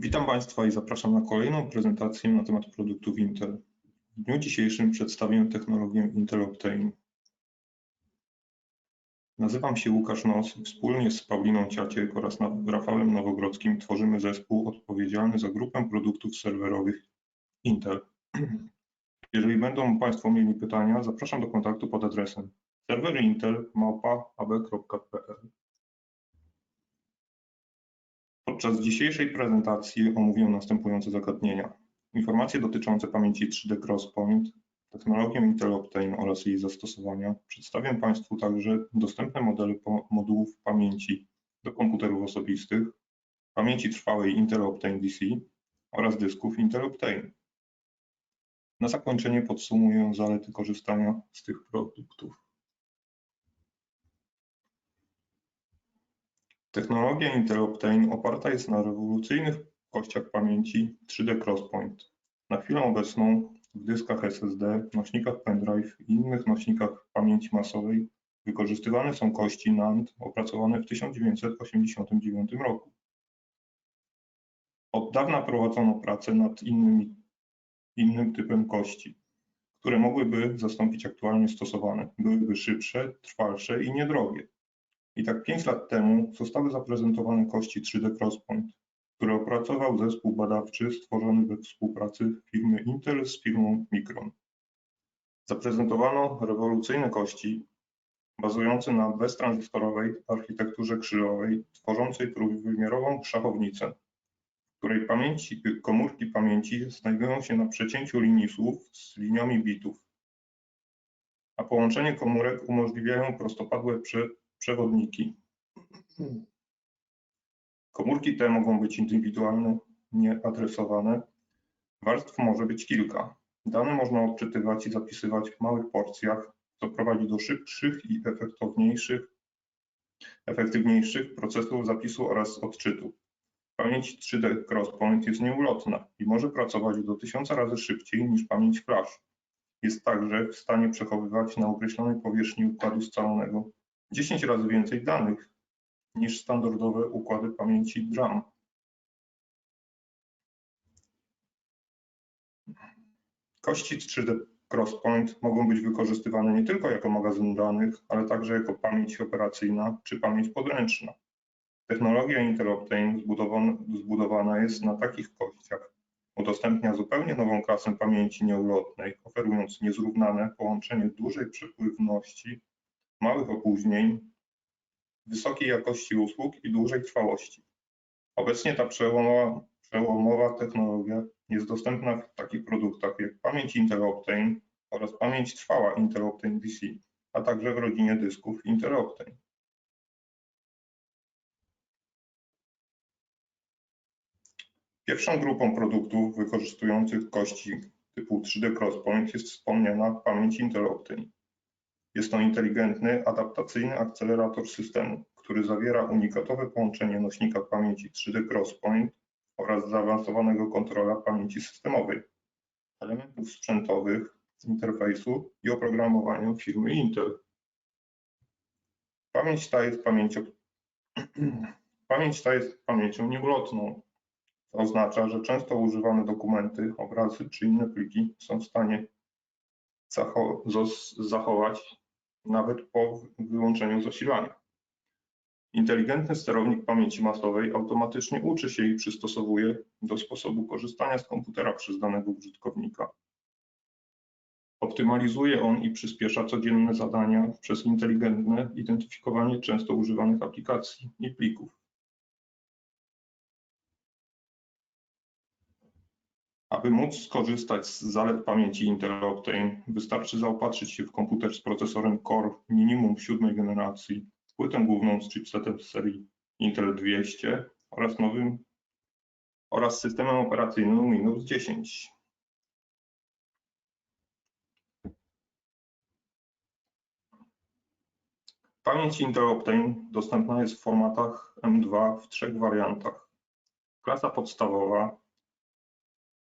Witam Państwa i zapraszam na kolejną prezentację na temat produktów Intel. W dniu dzisiejszym przedstawię technologię Intel Optane. Nazywam się Łukasz Nos i wspólnie z Pauliną Ciaciek oraz Rafałem Nowogrodzkim tworzymy zespół odpowiedzialny za grupę produktów serwerowych Intel. Jeżeli będą Państwo mieli pytania, zapraszam do kontaktu pod adresem serwerintel.ab.pl Podczas dzisiejszej prezentacji omówię następujące zagadnienia. Informacje dotyczące pamięci 3D Crosspoint, technologię Intel Optane oraz jej zastosowania. Przedstawię Państwu także dostępne modele modułów pamięci do komputerów osobistych, pamięci trwałej Intel Optane DC oraz dysków Intel Optane. Na zakończenie podsumuję zalety korzystania z tych produktów. Technologia Intel Optane oparta jest na rewolucyjnych kościach pamięci 3D Crosspoint. Na chwilę obecną w dyskach SSD, nośnikach pendrive i innych nośnikach pamięci masowej wykorzystywane są kości NAND opracowane w 1989 roku. Od dawna prowadzono pracę nad innymi, innym typem kości, które mogłyby zastąpić aktualnie stosowane. Byłyby szybsze, trwalsze i niedrogie. I tak pięć lat temu zostały zaprezentowane kości 3D Crosspoint, które opracował zespół badawczy stworzony we współpracy firmy Intel z firmą Micron. Zaprezentowano rewolucyjne kości bazujące na beztranzystorowej architekturze krzyżowej, tworzącej trójwymiarową szachownicę, w której pamięci, komórki pamięci znajdują się na przecięciu linii słów z liniami bitów, a połączenie komórek umożliwiają prostopadłe przewodniki. Komórki te mogą być indywidualne, nieadresowane. Warstw może być kilka. Dane można odczytywać i zapisywać w małych porcjach, co prowadzi do szybszych i efektowniejszych, efektywniejszych procesów zapisu oraz odczytu. Pamięć 3D Crosspoint jest nieulotna i może pracować do tysiąca razy szybciej niż pamięć flash. Jest także w stanie przechowywać na określonej powierzchni układu scalonego 10 razy więcej danych niż standardowe układy pamięci DRAM. Kości 3D Crosspoint mogą być wykorzystywane nie tylko jako magazyn danych, ale także jako pamięć operacyjna czy pamięć podręczna. Technologia Intel Optane zbudowana jest na takich kościach. Udostępnia zupełnie nową klasę pamięci nieulotnej, oferując niezrównane połączenie dużej przepływności małych opóźnień, wysokiej jakości usług i dłużej trwałości. Obecnie ta przełomowa, przełomowa technologia jest dostępna w takich produktach jak pamięć Intel Optane oraz pamięć trwała Intel Optane DC, a także w rodzinie dysków Intel Optane. Pierwszą grupą produktów wykorzystujących kości typu 3D Crosspoint jest wspomniana pamięć Intel Optane. Jest to inteligentny, adaptacyjny akcelerator systemu, który zawiera unikatowe połączenie nośnika pamięci 3D Crosspoint oraz zaawansowanego kontrola pamięci systemowej, elementów sprzętowych, interfejsu i oprogramowania firmy Intel. Pamięć ta jest pamięcią, pamięć ta jest pamięcią nieulotną. Oznacza, że często używane dokumenty, obrazy czy inne pliki są w stanie zachować nawet po wyłączeniu zasilania. Inteligentny sterownik pamięci masowej automatycznie uczy się i przystosowuje do sposobu korzystania z komputera przez danego użytkownika. Optymalizuje on i przyspiesza codzienne zadania przez inteligentne identyfikowanie często używanych aplikacji i plików. Aby móc skorzystać z zalet pamięci Intel Optane, wystarczy zaopatrzyć się w komputer z procesorem Core minimum siódmej generacji, płytę główną z chipsetem z serii Intel 200 oraz nowym oraz systemem operacyjnym Windows 10. Pamięć Intel Optane dostępna jest w formatach M2 w trzech wariantach. Klasa podstawowa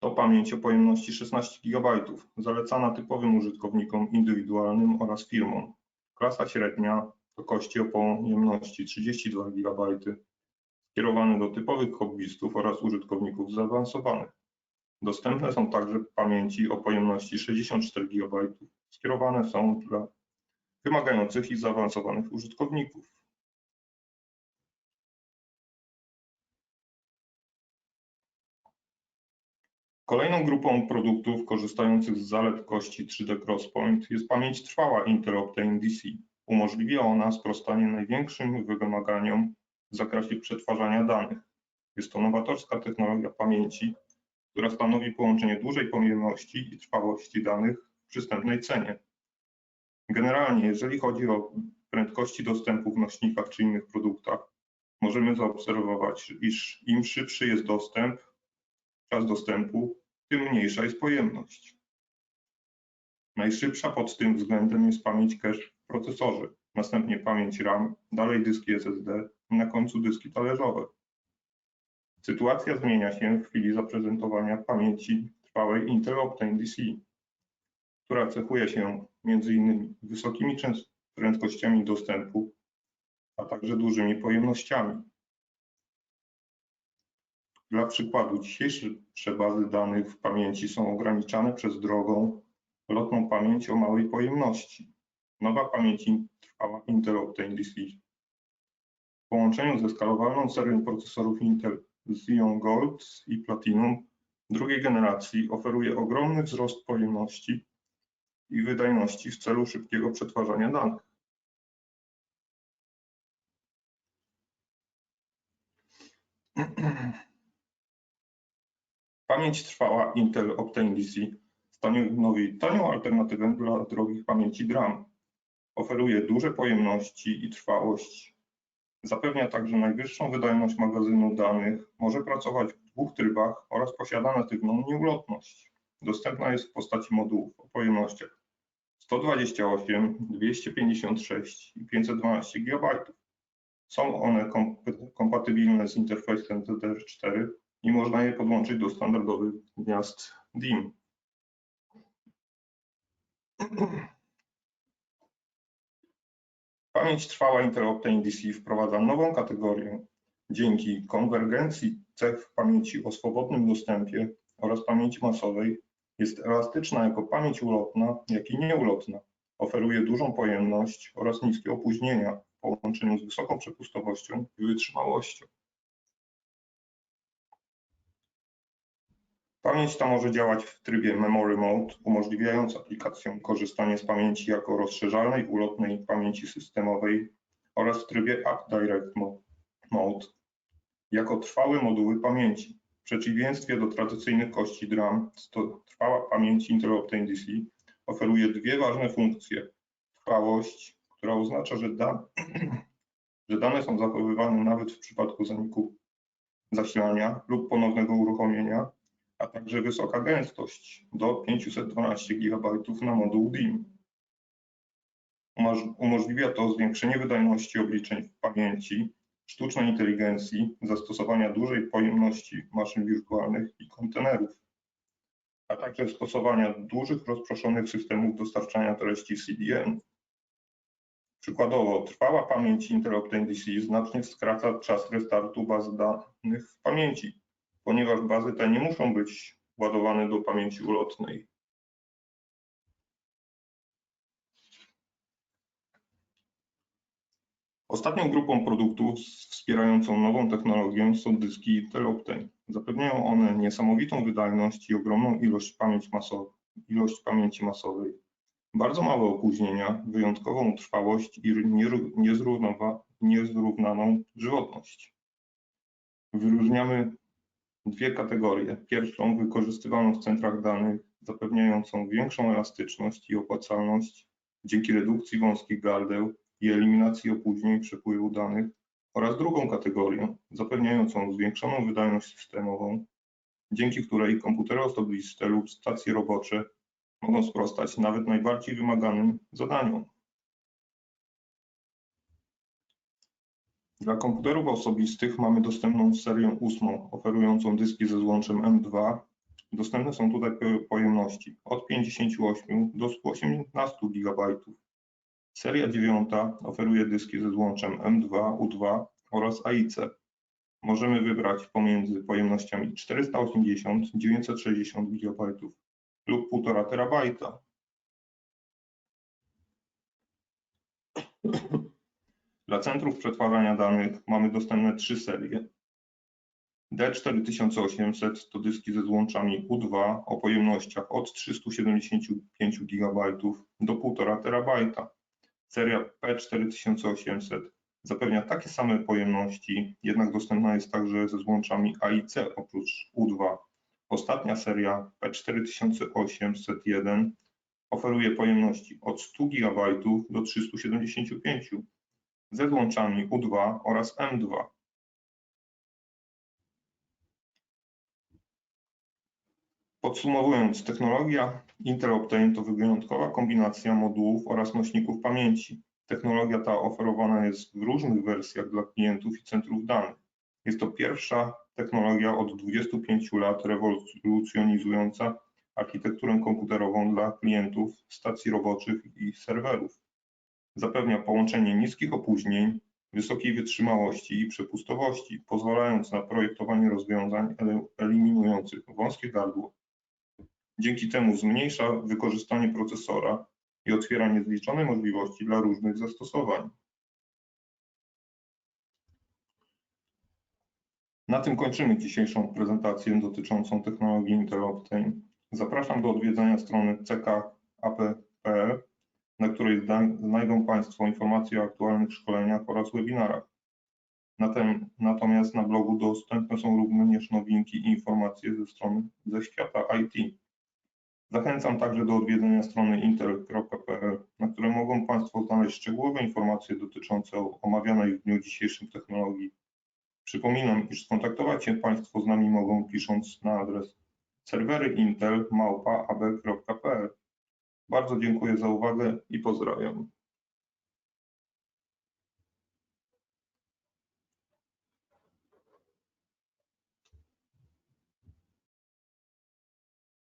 to pamięć o pojemności 16 GB, zalecana typowym użytkownikom indywidualnym oraz firmom. Klasa średnia to kości o pojemności 32 GB kierowany do typowych hobbystów oraz użytkowników zaawansowanych. Dostępne są także pamięci o pojemności 64 GB, skierowane są dla wymagających i zaawansowanych użytkowników. Kolejną grupą produktów korzystających z zalet kości 3D Crosspoint jest pamięć trwała Intel Optane DC. Umożliwia ona sprostanie największym wymaganiom w zakresie przetwarzania danych. Jest to nowatorska technologia pamięci, która stanowi połączenie dużej pojemności i trwałości danych w przystępnej cenie. Generalnie, jeżeli chodzi o prędkości dostępu w nośnikach czy innych produktach, możemy zaobserwować, iż im szybszy jest dostęp, czas dostępu, tym mniejsza jest pojemność. Najszybsza pod tym względem jest pamięć cache w procesorze, następnie pamięć RAM, dalej dyski SSD i na końcu dyski talerzowe. Sytuacja zmienia się w chwili zaprezentowania pamięci trwałej Intel Optane DC, która cechuje się m.in. wysokimi prędkościami dostępu, a także dużymi pojemnościami. Dla przykładu, dzisiejsze bazy danych w pamięci są ograniczane przez drogą lotną pamięć o małej pojemności. Nowa pamięć Intel Optane DC. W połączeniu ze skalowalną serią procesorów Intel Xeon Gold i Platinum drugiej generacji oferuje ogromny wzrost pojemności i wydajności w celu szybkiego przetwarzania danych. Pamięć trwała Intel Optane DC stanowi tanią alternatywę dla drogich pamięci DRAM. Oferuje duże pojemności i trwałość. Zapewnia także najwyższą wydajność magazynu danych, może pracować w dwóch trybach oraz posiada natywną nieulotność. Dostępna jest w postaci modułów o pojemnościach 128, 256 i 512 GB. Są one kompatybilne z interfejsem DDR4 i można je podłączyć do standardowych gniazd DIMM. Pamięć trwała Intel Optane DC wprowadza nową kategorię. Dzięki konwergencji cech pamięci o swobodnym dostępie oraz pamięci masowej jest elastyczna jako pamięć ulotna, jak i nieulotna. Oferuje dużą pojemność oraz niskie opóźnienia w połączeniu z wysoką przepustowością i wytrzymałością. Pamięć ta może działać w trybie Memory Mode, umożliwiając aplikacjom korzystanie z pamięci jako rozszerzalnej, ulotnej pamięci systemowej oraz w trybie App Direct Mode jako trwałe moduły pamięci. W przeciwieństwie do tradycyjnych kości DRAM, trwała pamięć Intel Optane DC oferuje dwie ważne funkcje. Trwałość, która oznacza, że, da, że dane są zachowywane nawet w przypadku zaniku zasilania lub ponownego uruchomienia a także wysoka gęstość do 512 GB na moduł DIMM. Umożliwia to zwiększenie wydajności obliczeń w pamięci, sztucznej inteligencji, zastosowania dużej pojemności maszyn wirtualnych i kontenerów, a także stosowania dużych rozproszonych systemów dostarczania treści CDN. Przykładowo, trwała pamięć Intel Optane DC znacznie skraca czas restartu baz danych w pamięci, ponieważ bazy te nie muszą być ładowane do pamięci ulotnej. Ostatnią grupą produktów wspierającą nową technologię są dyski Intel Optane. Zapewniają one niesamowitą wydajność i ogromną ilość, pamięć ilość pamięci masowej, bardzo małe opóźnienia, wyjątkową trwałość i niezrównaną żywotność. Wyróżniamy dwie kategorie. Pierwszą wykorzystywaną w centrach danych, zapewniającą większą elastyczność i opłacalność dzięki redukcji wąskich gardeł i eliminacji opóźnień przepływu danych oraz drugą kategorię, zapewniającą zwiększoną wydajność systemową, dzięki której komputery osobiste lub stacje robocze mogą sprostać nawet najbardziej wymaganym zadaniom. Dla komputerów osobistych mamy dostępną serię ósmą, oferującą dyski ze złączem M2. Dostępne są tutaj pojemności od 58 do 118 GB. Seria dziewiąta oferuje dyski ze złączem M2, U2 oraz AIC. możemy wybrać pomiędzy pojemnościami 480, 960 GB lub 1,5 terabajta. Dla centrów przetwarzania danych mamy dostępne trzy serie. D4800 to dyski ze złączami U2 o pojemnościach od 375 GB do 1,5 terabajta. Seria P4800 zapewnia takie same pojemności, jednak dostępna jest także ze złączami A i C oprócz U2. Ostatnia seria P4801 oferuje pojemności od 100 GB do 375 ze złączami U2 oraz M2. Podsumowując, technologia Intel Optane to wyjątkowa kombinacja modułów oraz nośników pamięci. Technologia ta oferowana jest w różnych wersjach dla klientów i centrów danych. Jest to pierwsza technologia od 25 lat rewolucjonizująca architekturę komputerową dla klientów, stacji roboczych i serwerów. Zapewnia połączenie niskich opóźnień, wysokiej wytrzymałości i przepustowości, pozwalając na projektowanie rozwiązań eliminujących wąskie gardło. Dzięki temu zmniejsza wykorzystanie procesora i otwiera niezliczone możliwości dla różnych zastosowań. Na tym kończymy dzisiejszą prezentację dotyczącą technologii Intel Optane. Zapraszam do odwiedzenia strony ckap.pl, na której znajdą Państwo informacje o aktualnych szkoleniach oraz webinarach. Natomiast na blogu dostępne są również nowinki i informacje ze strony ze świata IT. Zachęcam także do odwiedzenia strony intel.pl, na której mogą Państwo znaleźć szczegółowe informacje dotyczące omawianej w dniu dzisiejszym technologii. Przypominam, iż skontaktować się Państwo z nami mogą pisząc na adres serweryintel.ab.pl. Bardzo dziękuję za uwagę i pozdrawiam.